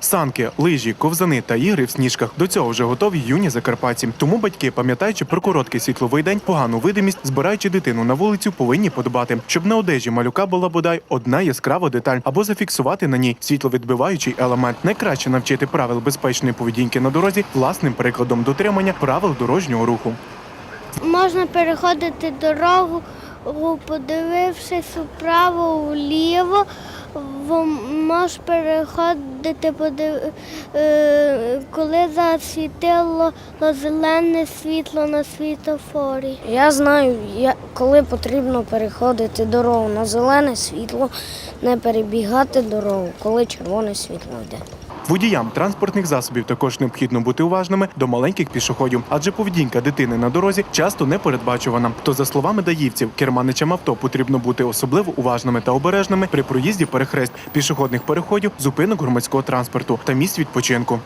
Санки, лижі, ковзани та ігри в сніжках до цього вже готові юні закарпатці. Тому батьки, пам'ятаючи про короткий світловий день, погану видимість, збираючи дитину на вулицю, повинні подбати, щоб на одежі малюка була бодай одна яскрава деталь або зафіксувати на ній світловідбиваючий елемент. Найкраще навчити правил безпечної поведінки на дорозі власним прикладом дотримання правил дорожнього руху. Можна переходити дорогу, подивившись вправо, вліво. Можеш переходити, е, коли засвітило зелене світло на світофорі. Я знаю, коли потрібно переходити дорогу на зелене світло, не перебігати дорогу, коли червоне світло йде. Водіям транспортних засобів також необхідно бути уважними до маленьких пішоходів, адже поведінка дитини на дорозі часто не передбачувана. То, за словами даївців, керманичам авто потрібно бути особливо уважними та обережними при проїзді перехрест пішохідних переходів, зупинок громадського транспорту та місць відпочинку.